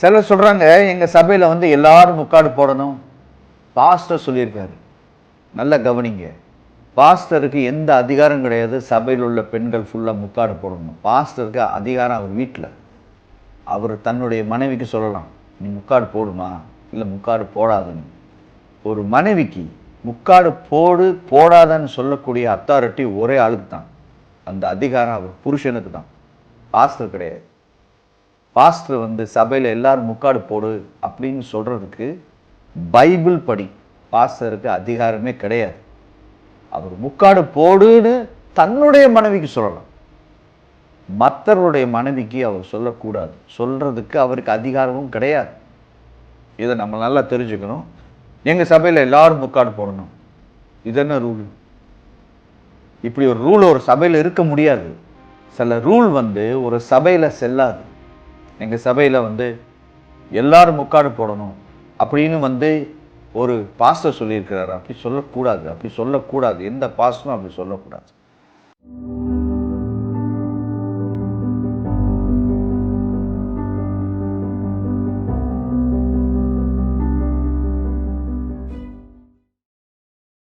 சிலர் சொல்கிறாங்க எங்கள் சபையில் வந்து எல்லாரும் முக்காடு போடணும். பாஸ்டர் சொல்லியிருக்காரு. நல்லா கவனிங்க. பாஸ்டருக்கு எந்த அதிகாரம் கிடையாது. சபையில் உள்ள பெண்கள் ஃபுல்லாக முக்காடு போடணும். பாஸ்டருக்கு அதிகாரம் அவர் வீட்டில் அவர் தன்னுடைய மனைவிக்கு சொல்லலாம் நீ முக்காடு போடுமா? இல்லை முக்காடு போடாதுன்னு. ஒரு மனைவிக்கு முக்காடு போடு போடாதன்னு சொல்லக்கூடிய அத்தாரிட்டி ஒரே ஆளுக்கு தான். அந்த அதிகாரம் அவர் புருஷனுக்கு தான். பாஸ்டர் கிடையாது. பாஸ்டர் வந்து சபையில் எல்லாரும் முக்காடு போடு அப்படின்னு சொல்கிறதுக்கு பைபிள் படி பாஸ்டருக்கு அதிகாரமே கிடையாது. அவர் முக்காடு போடுன்னு தன்னுடைய மனைவிக்கு சொல்லலாம். மற்றவருடைய மனைவிக்கு அவர் சொல்லக்கூடாது. சொல்கிறதுக்கு அவருக்கு அதிகாரமும் கிடையாது. இதை நம்ம நல்லா தெரிஞ்சுக்கணும். எங்கள் சபையில் எல்லாரும் முக்காடு போடணும். இது என்ன ரூல் இப்படி ஒரு ரூல் ஒரு சபையில் இருக்க முடியாது. சில ரூல் வந்து ஒரு சபையில் செல்லாது. எங்கள் சபையில் வந்து எல்லாரும் முக்காடு போடணும் அப்படின்னு வந்து ஒரு பாஸ்டர் சொல்லியிருக்கிறாரு. அப்படி சொல்லக்கூடாது அப்படி சொல்லக்கூடாது. எந்த பாஸ்டரும் அப்படி சொல்லக்கூடாது.